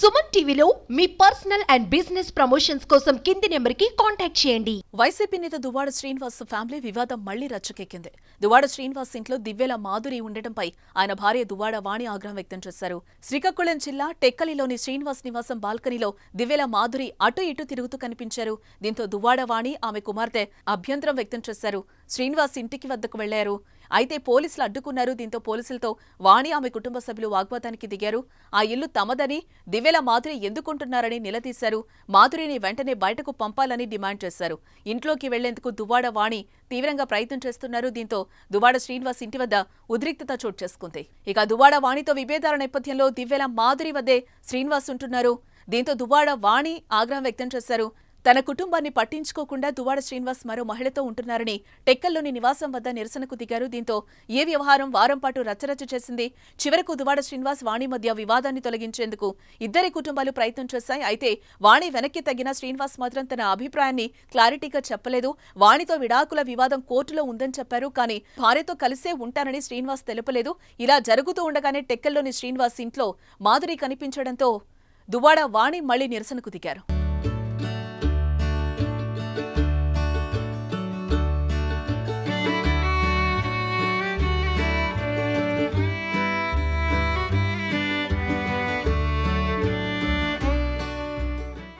సుమన్ టీవీలో మీ personal and business promotions కోసం కింది నెంబర్కి కాంటాక్ట్ చేయండి. వైసీపీ నేత దువ్వాడ శ్రీనివాస్ ఫ్యామిలీ వివాదం మళ్ళీ రచ్చకెక్కింది. దువ్వాడ శ్రీనివాస్ ఇంట్లో దివ్యల మాధురి ఉండటంపై ఆయన భార్య దువ్వాడ వాణి ఆగ్రహం వ్యక్తం చేశారు. శ్రీకాకుళం జిల్లా టెక్కలిలోని శ్రీనివాస్ నివాసం బాల్కనీలో దివ్యల మాధురి అటు ఇటు తిరుగుతూ కనిపించారు. దీంతో దువ్వాడ వాణి ఆమె కుమార్తె అభ్యంతరం వ్యక్తం చేశారు. శ్రీనివాస్ ఇంటికి వద్దకు వెళ్ళారు. అయితే పోలీసులు అడ్డుకున్నారు. దీంతో పోలీసులతో వాణి ఆమె కుటుంబ సభ్యులు వాగ్వాదానికి దిగారు. ఆ ఇల్లు తమదని దివ్యల మాధురి ఎందుకుంటున్నారని నిలదీశారు. మాధురిని వెంటనే బయటకు పంపాలని డిమాండ్ చేశారు. ఇంట్లోకి వెళ్ళేందుకు దువ్వాడ వాణి తీవ్రంగా ప్రయత్నం చేస్తున్నారు. దీంతో దువ్వాడ శ్రీనివాస్ ఇంటి వద్ద ఉద్రిక్తత చోటు చేసుకుంది. ఇక దువ్వాడ వాణితో విభేదాల నేపథ్యంలో దివ్యల మాధురి వద్దే శ్రీనివాస్ ఉంటున్నారు. దీంతో దువ్వాడ వాణి ఆగ్రహం వ్యక్తం చేశారు. తన కుటుంబాన్ని పట్టించుకోకుండా దువాడ శ్రీనివాస్ మరో మహిళతో ఉంటున్నారని టెక్కల్లోని నివాసం వద్ద నిరసనకు దిగారు. దీంతో ఏ వ్యవహారం వారం పాటు రచ్చరచ్చ చేసింది. చివరకు దువాడ శ్రీనివాస్ వాణి మధ్య వివాదాన్ని తొలగించేందుకు ఇద్దరి కుటుంబాలు ప్రయత్నం చేశాయి. అయితే వాణి వెనక్కి తగ్గిన శ్రీనివాస్ మాత్రం తన అభిప్రాయాన్ని క్లారిటీగా చెప్పలేదు. వాణితో విడాకుల వివాదం కోర్టులో ఉందని చెప్పారు. కానీ భార్యతో కలిసే ఉంటానని శ్రీనివాస్ తెలుపలేదు. ఇలా జరుగుతూ ఉండగానే టెక్కల్లోని శ్రీనివాస్ ఇంట్లో మాధురి కనిపించడంతో దువాడ వాణి మళ్ళీ నిరసనకు దిగారు.